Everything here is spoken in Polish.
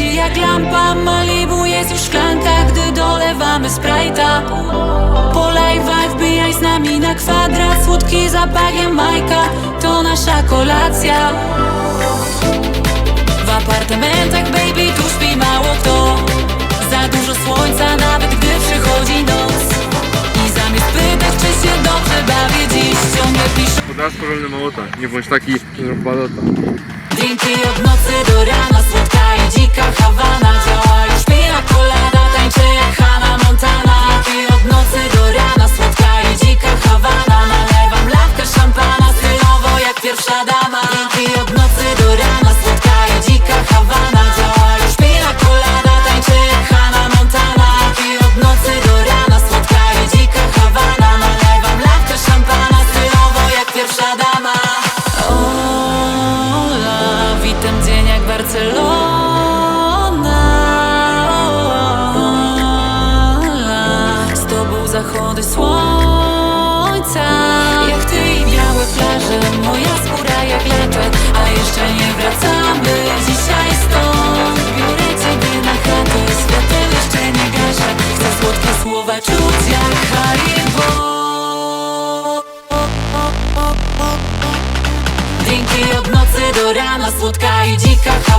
Świeci jak lampa Malibu jest już szklanka Gdy dolewamy Sprite'a. Po live'ach wbijaj z nami na kwadrat Słodki zapach Jamajka To nasza kolacja. W apartamentach baby tu śpi mało kto. Za dużo słońca nawet gdy przychodzi noc. I zamiast pytać czy się dobrze bawię dziś Ciągle piszę Podasz powolny małota, nie bądź taki, że balota. Hola, witam dzień jak Barcelona. Z tobą zachody słońca. Jak ty i białe plaże, moja skóra jak latek A jeszcze nie wracamy dzisiaj stąd. Biorę ciebie na chatę, świateł jeszcze nie gaszę. Chcę słodkie słowa czuć jak hari нас лодка, иди как